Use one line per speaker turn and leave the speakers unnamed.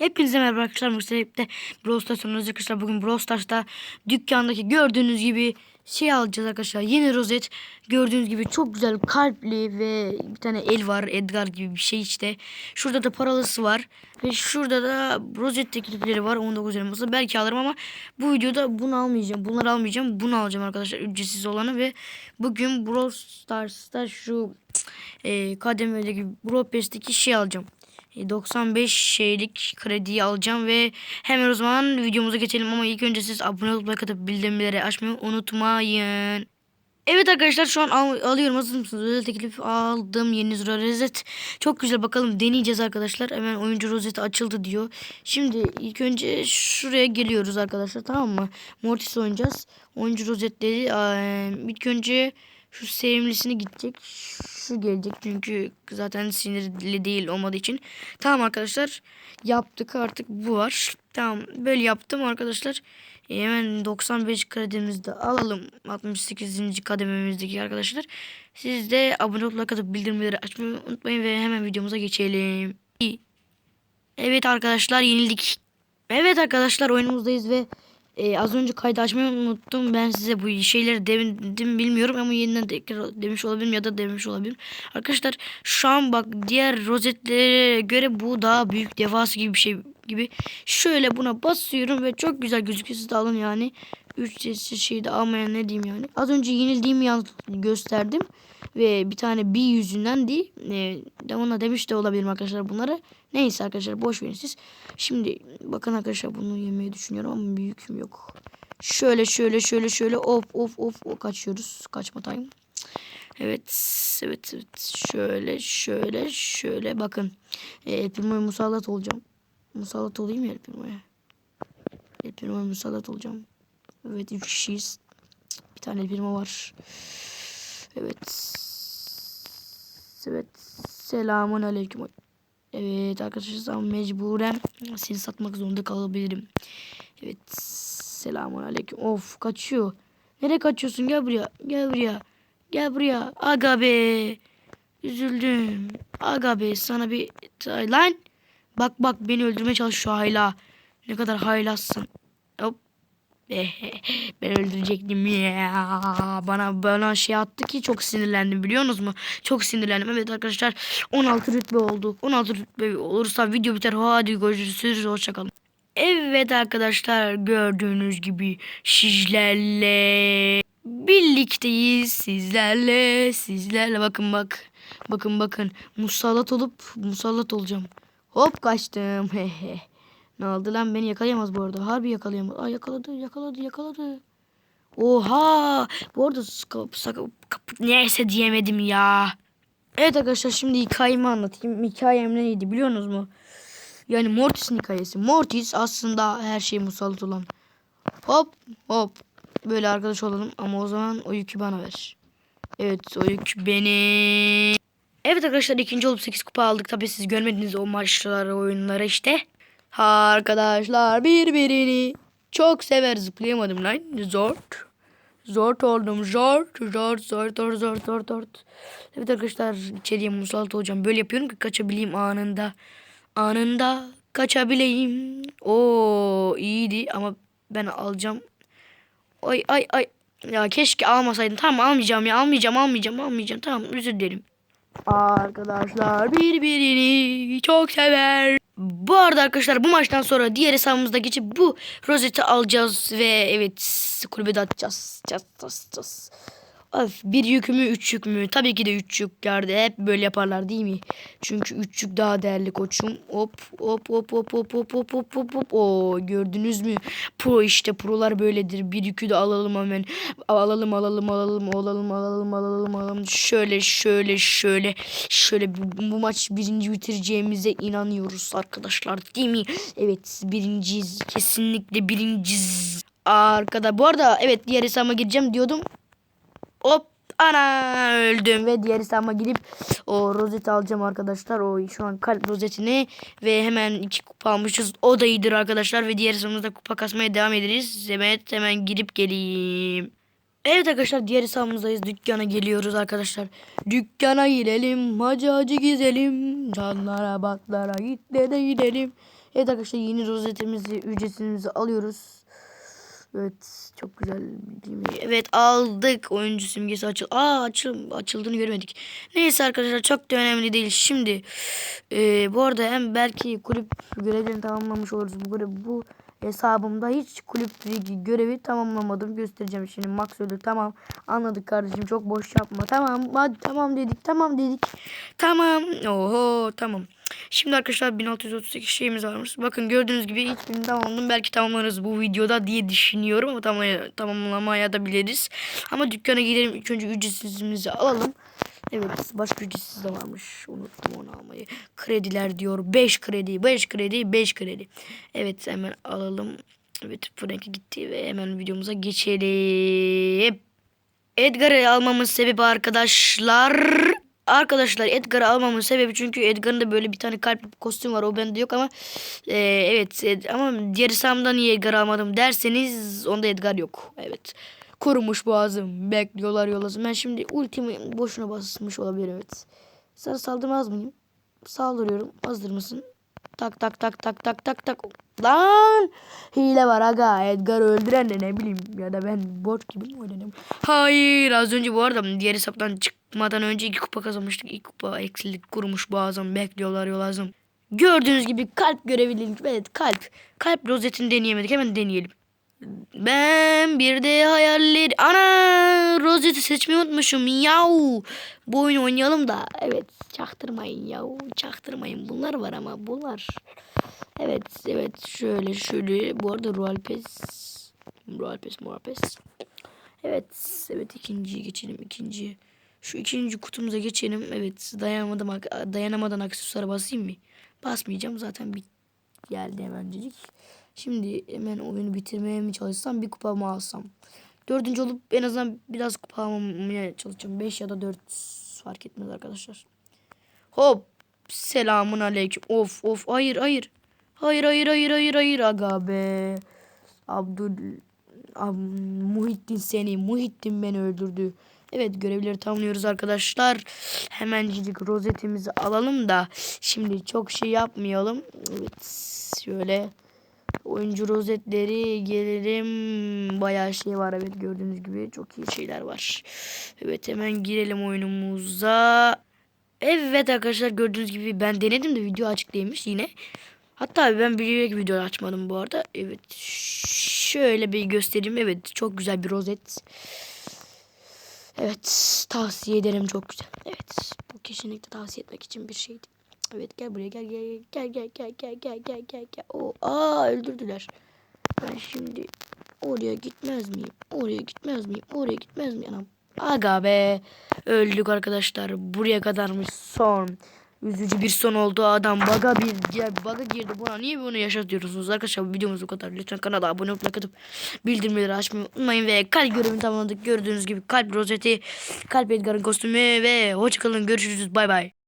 Hepinize merhaba arkadaşlar. Sebeple Brawl Stars oynuyoruz arkadaşlar. Bugün Brawl Stars'ta dükkandaki gördüğünüz gibi şey alacağız arkadaşlar. Yeni rozet. Gördüğünüz gibi çok güzel kalpli ve bir tane el var. Edgar gibi bir şey işte. Şurada da paralısı var. Ve şurada da rozet teklifleri var. 19 elması. Belki alırım ama bu videoda bunu almayacağım. Bunları almayacağım. Bunu alacağım arkadaşlar. Ücretsiz olanı ve bugün Brawl Stars'ta şu e, kademedeki Brawl Pass'teki şey alacağım. E, 95 şeylik krediyi alacağım ve hemen o zaman videomuza geçelim ama ilk önce siz abone olup like atıp bildirimleri açmayı unutmayın. Evet arkadaşlar şu an al- alıyorum hazır mısınız? Özel teklif aldım yeni zura rozet. Çok güzel bakalım deneyeceğiz arkadaşlar. Hemen oyuncu rozeti açıldı diyor. Şimdi ilk önce şuraya geliyoruz arkadaşlar tamam mı? Mortis oynayacağız. Oyuncu rozetleri eee, ilk önce şu sevimlisini gidecek. Şu gelecek çünkü zaten sinirli değil olmadığı için. Tamam arkadaşlar yaptık artık bu var. Tamam böyle yaptım arkadaşlar. E, hemen 95 kredimizi de alalım. 68. kadememizdeki arkadaşlar. Siz de abone olup like atıp bildirimleri açmayı unutmayın ve hemen videomuza geçelim. Evet arkadaşlar yenildik. Evet arkadaşlar oyunumuzdayız ve e, az önce kaydı açmayı unuttum. Ben size bu şeyleri dedim bilmiyorum ama yeniden tekrar demiş olabilirim ya da demiş olabilirim. Arkadaşlar şu an bak diğer rozetlere göre bu daha büyük devası gibi bir şey gibi. Şöyle buna basıyorum ve çok güzel gözüküyor. Siz de alın yani. Ücretsiz şeyi de almayan ne diyeyim yani. Az önce yenildiğimi gösterdim. Ve bir tane bir yüzünden değil. E, ona demiş de olabilirim arkadaşlar bunları. Neyse arkadaşlar boş verin siz. Şimdi bakın arkadaşlar bunu yemeyi düşünüyorum ama bir yüküm yok. Şöyle şöyle şöyle şöyle of of of of kaçıyoruz. Kaçma time. Evet evet evet şöyle şöyle şöyle bakın. E, El musallat olacağım. Musallat olayım ya El Primo'ya. Musallat olacağım. Evet 3 kişiyiz. Bir tane El var. Evet. Evet. Selamun aleyküm. Evet arkadaşlar mecburen seni satmak zorunda kalabilirim. Evet. Selamun aleyküm. Of kaçıyor. Nereye kaçıyorsun? Gel buraya. Gel buraya. Gel buraya. Aga be. Üzüldüm. Aga be sana bir lan. Bak bak beni öldürmeye çalışıyor hayla. Ne kadar haylazsın. Hop. ben öldürecektim ya. Bana bana şey attı ki çok sinirlendim biliyorsunuz mu? Çok sinirlendim. Evet arkadaşlar 16 rütbe oldu. 16 rütbe olursa video biter. Hadi görüşürüz. Hoşçakalın. Evet arkadaşlar gördüğünüz gibi sizlerle birlikteyiz. Sizlerle sizlerle bakın bak. Bakın bakın musallat olup musallat olacağım. Hop kaçtım. Ne oldu lan beni yakalayamaz bu arada. Harbi yakalayamaz. Aa yakaladı yakaladı yakaladı. Oha. Bu arada skap, kap- neyse diyemedim ya. Evet arkadaşlar şimdi hikayemi anlatayım. Hikayem neydi biliyorsunuz mu? Yani Mortis'in hikayesi. Mortis aslında her şey musallat olan. Hop hop. Böyle arkadaş olalım ama o zaman o yükü bana ver. Evet o yük benim. Evet arkadaşlar ikinci olup 8 kupa aldık. Tabii siz görmediniz o maçları oyunları işte. Arkadaşlar birbirini çok sever zıplayamadım lan. Zor. Zor oldum. Zor. Zor. Zor. Zor. Zor. Zor. Zor. Evet arkadaşlar içeriye musallat olacağım. Böyle yapıyorum ki kaçabileyim anında. Anında kaçabileyim. Oo iyiydi ama ben alacağım. Ay ay ay. Ya keşke almasaydım. Tamam almayacağım ya. Almayacağım almayacağım almayacağım. Tamam özür dilerim. Arkadaşlar birbirini çok sever. Bu arada arkadaşlar bu maçtan sonra diğer hesabımızda geçip bu rozeti alacağız ve evet kulübede atacağız. Cas, cas, cas. Of, bir yük mü üç yük mü? Tabii ki de üç yüklerde hep böyle yaparlar değil mi? Çünkü üç yük daha değerli koçum. Hop hop hop hop hop hop hop hop hop hop. Oo, gördünüz mü? Pro işte prolar böyledir. Bir yükü de alalım hemen. Alalım alalım alalım alalım alalım alalım alalım. Şöyle şöyle şöyle şöyle bu, bu maç birinci bitireceğimize inanıyoruz arkadaşlar değil mi? Evet birinciyiz. Kesinlikle birinciyiz. Arkada bu arada evet diğer hesabıma gireceğim diyordum. Hop ana öldüm ve diğer hesabıma girip o rozeti alacağım arkadaşlar. O şu an kalp rozetini ve hemen iki kupa almışız. O da iyidir arkadaşlar ve diğer hesabımızda kupa kasmaya devam ederiz. Evet hemen girip geleyim. Evet arkadaşlar diğer hesabımızdayız. Dükkana geliyoruz arkadaşlar. Dükkana gidelim. Hacı hacı gezelim. Canlara batlara git de de gidelim. Evet arkadaşlar yeni rozetimizi ücretimizi alıyoruz. Evet çok güzel değil? Evet aldık. Oyuncu simgesi açıl. Aa açıl açıldığını görmedik. Neyse arkadaşlar çok da önemli değil. Şimdi e, bu arada hem belki kulüp görevlerini tamamlamış oluruz. Bu bu hesabımda hiç kulüp görevi tamamlamadım. Göstereceğim şimdi. Max öldü. Tamam. Anladık kardeşim. Çok boş yapma. Tamam. Hadi tamam dedik. Tamam dedik. Tamam. Oho tamam. Şimdi arkadaşlar 1638 şeyimiz varmış. Bakın gördüğünüz gibi hiçbirini tamamladım. Belki tamamlarız bu videoda diye düşünüyorum ama tamam, tamamlamaya da biliriz. Ama dükkana gidelim. İlk önce ücretsizimizi alalım. Evet başka ücretsiz de varmış. Unuttum onu almayı. Krediler diyor. 5 kredi. 5 kredi. 5 kredi. Evet hemen alalım. Evet Frank gitti ve hemen videomuza geçelim. Edgar'ı almamın sebebi arkadaşlar. Arkadaşlar Edgar'ı almamın sebebi çünkü Edgar'ın da böyle bir tane kalp kostüm var. O bende yok ama e, evet ama diğer hesabımda niye Edgar almadım derseniz onda Edgar yok. Evet. Kurumuş boğazım. Bekliyorlar yolasın. Ben şimdi ultimi boşuna basmış olabilirim evet. Sana saldırmaz mıyım? Saldırıyorum. Hazır mısın? Tak tak tak tak tak tak tak. Lan! Hile var aga. Edgar öldüren de ne bileyim. Ya da ben bot gibi mi oynadım? Hayır. Az önce bu arada diğer hesaptan çıkmadan önce iki kupa kazanmıştık. İlk kupa eksilik kurmuş boğazım. Bekliyorlar yol lazım. Gördüğünüz gibi kalp görebilirlik. Evet kalp. Kalp rozetini deneyemedik. Hemen deneyelim. Ben bir de hayalleri... Ana! Rozeti seçmeyi unutmuşum. Yahu! Bu oyunu oynayalım da. Evet. Çaktırmayın yahu. Çaktırmayın. Bunlar var ama bunlar. Evet. Evet. Şöyle şöyle. Bu arada Royal Pass. Royal. Evet. Evet. ikinciye geçelim. ikinciye. Şu ikinci kutumuza geçelim. Evet. Dayanamadım, dayanamadan aksesuara basayım mı? Basmayacağım. Zaten bir geldi hemencik. Şimdi hemen oyunu bitirmeye mi çalışsam bir kupa mı alsam? Dördüncü olup en azından biraz kupa almaya çalışacağım. Beş ya da dört fark etmez arkadaşlar. Hop. Selamun aleyküm. Of of hayır hayır. Hayır hayır hayır hayır hayır aga be. Abdul Ab, Muhittin seni. Muhittin beni öldürdü. Evet görevleri tamamlıyoruz arkadaşlar. Hemencik rozetimizi alalım da şimdi çok şey yapmayalım. Evet şöyle oyuncu rozetleri gelelim. Bayağı şey var evet gördüğünüz gibi çok iyi şeyler var. Evet hemen girelim oyunumuza. Evet arkadaşlar gördüğünüz gibi ben denedim de video açık değilmiş yine. Hatta ben bilerek video açmadım bu arada. Evet şöyle bir göstereyim. Evet çok güzel bir rozet. Evet tavsiye ederim çok güzel. Evet bu kesinlikle tavsiye etmek için bir şeydi. Evet gel buraya gel gel gel gel gel gel gel gel gel gel. O aa öldürdüler. Ben şimdi oraya gitmez miyim? Oraya gitmez miyim? Oraya gitmez miyim? Anam. Aga be. Öldük arkadaşlar. Buraya kadarmış son. Üzücü bir son oldu. Adam baga bir ya, baga girdi. Buna niye bunu yaşatıyorsunuz? Arkadaşlar videomuz bu kadar. Lütfen kanala abone olup like atıp bildirimleri açmayı unutmayın ve kalp görevini tamamladık. Gördüğünüz gibi kalp rozeti, kalp Edgar'ın kostümü ve hoşçakalın. Görüşürüz. Bay bay.